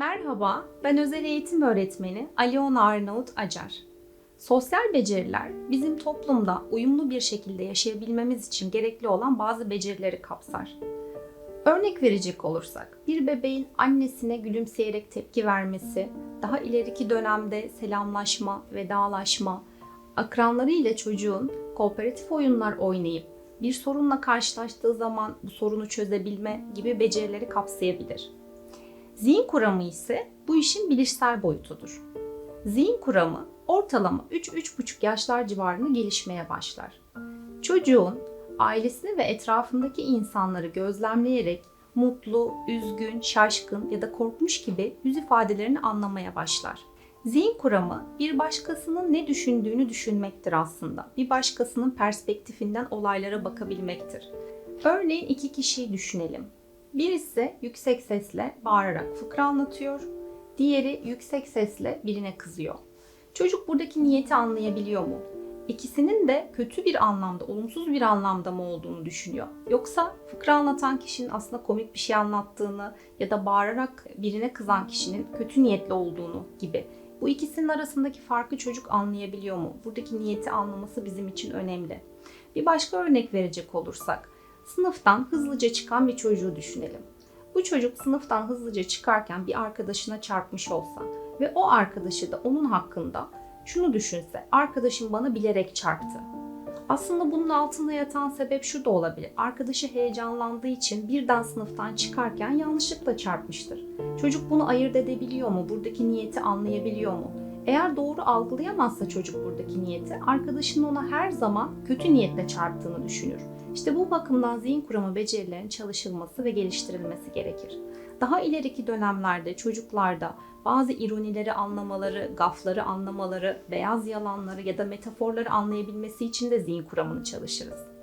Merhaba, ben özel eğitim öğretmeni Aliona Arnavut Acar. Sosyal beceriler bizim toplumda uyumlu bir şekilde yaşayabilmemiz için gerekli olan bazı becerileri kapsar. Örnek verecek olursak, bir bebeğin annesine gülümseyerek tepki vermesi, daha ileriki dönemde selamlaşma, vedalaşma, akranları ile çocuğun kooperatif oyunlar oynayıp bir sorunla karşılaştığı zaman bu sorunu çözebilme gibi becerileri kapsayabilir. Zihin kuramı ise bu işin bilişsel boyutudur. Zihin kuramı ortalama 3-3,5 yaşlar civarında gelişmeye başlar. Çocuğun ailesini ve etrafındaki insanları gözlemleyerek mutlu, üzgün, şaşkın ya da korkmuş gibi yüz ifadelerini anlamaya başlar. Zihin kuramı bir başkasının ne düşündüğünü düşünmektir aslında. Bir başkasının perspektifinden olaylara bakabilmektir. Örneğin iki kişiyi düşünelim. Birisi yüksek sesle bağırarak fıkra anlatıyor, diğeri yüksek sesle birine kızıyor. Çocuk buradaki niyeti anlayabiliyor mu? İkisinin de kötü bir anlamda, olumsuz bir anlamda mı olduğunu düşünüyor. Yoksa fıkra anlatan kişinin aslında komik bir şey anlattığını ya da bağırarak birine kızan kişinin kötü niyetli olduğunu gibi. Bu ikisinin arasındaki farkı çocuk anlayabiliyor mu? Buradaki niyeti anlaması bizim için önemli. Bir başka örnek verecek olursak, sınıftan hızlıca çıkan bir çocuğu düşünelim. Bu çocuk sınıftan hızlıca çıkarken bir arkadaşına çarpmış olsa ve o arkadaşı da onun hakkında şunu düşünse, arkadaşım bana bilerek çarptı. Aslında bunun altında yatan sebep şu da olabilir. Arkadaşı heyecanlandığı için birden sınıftan çıkarken yanlışlıkla çarpmıştır. Çocuk bunu ayırt edebiliyor mu? Buradaki niyeti anlayabiliyor mu? Eğer doğru algılayamazsa çocuk buradaki niyeti, arkadaşının ona her zaman kötü niyetle çarptığını düşünür. İşte bu bakımdan zihin kuramı becerilerinin çalışılması ve geliştirilmesi gerekir. Daha ileriki dönemlerde çocuklarda bazı ironileri anlamaları, gafları anlamaları, beyaz yalanları ya da metaforları anlayabilmesi için de zihin kuramını çalışırız.